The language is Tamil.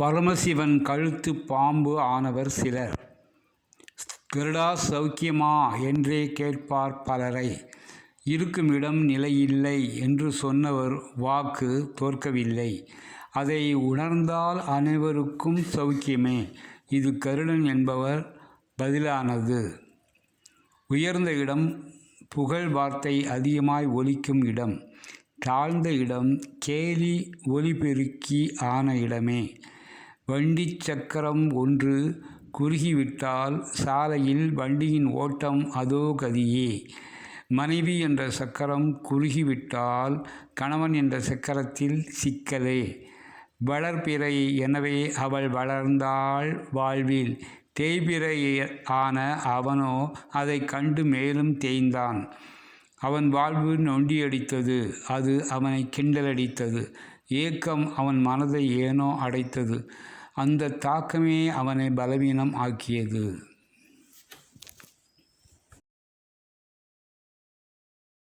பரமசிவன் கழுத்து பாம்பு ஆனவர் சிலர். கருடா சௌக்கியமா என்றே கேட்பார் பலரை. இருக்கும் இடம் நிலையில்லை என்று சொன்னவர் வாக்கு தோற்கவில்லை. அதை உணர்ந்தால் அனைவருக்கும் சௌக்கியமே. இது கருடன் என்பவர் பதிலானது. உயர்ந்த இடம் புகழ் வார்த்தை அதிகமாய் ஒலிக்கும் இடம். தாழ்ந்த இடம் கேலி ஒலிபெருக்கி ஆன இடமே. வண்டிச் சக்கரம் ஒன்று குறுகிவிட்டால் சாலையில் வண்டியின் ஓட்டம் அதோ கதியே. மனைவி என்ற சக்கரம் குறுகிவிட்டால் கணவன் என்ற சக்கரத்தில் சிக்கலே. வளர்பிறை எனவே அவள் வளர்ந்தாள் வாழ்வில். தேய்பிறை ஆன அவனோ அதை கண்டு மேலும் தேய்ந்தான். அவன் வாழ்வு நொண்டியடித்தது அது அவனை கிண்டலடித்தது. ஏக்கம் அவன் மனதை ஏனோ அடைத்தது. அந்த தாக்கமே அவனை பலவீனம் ஆக்கியது.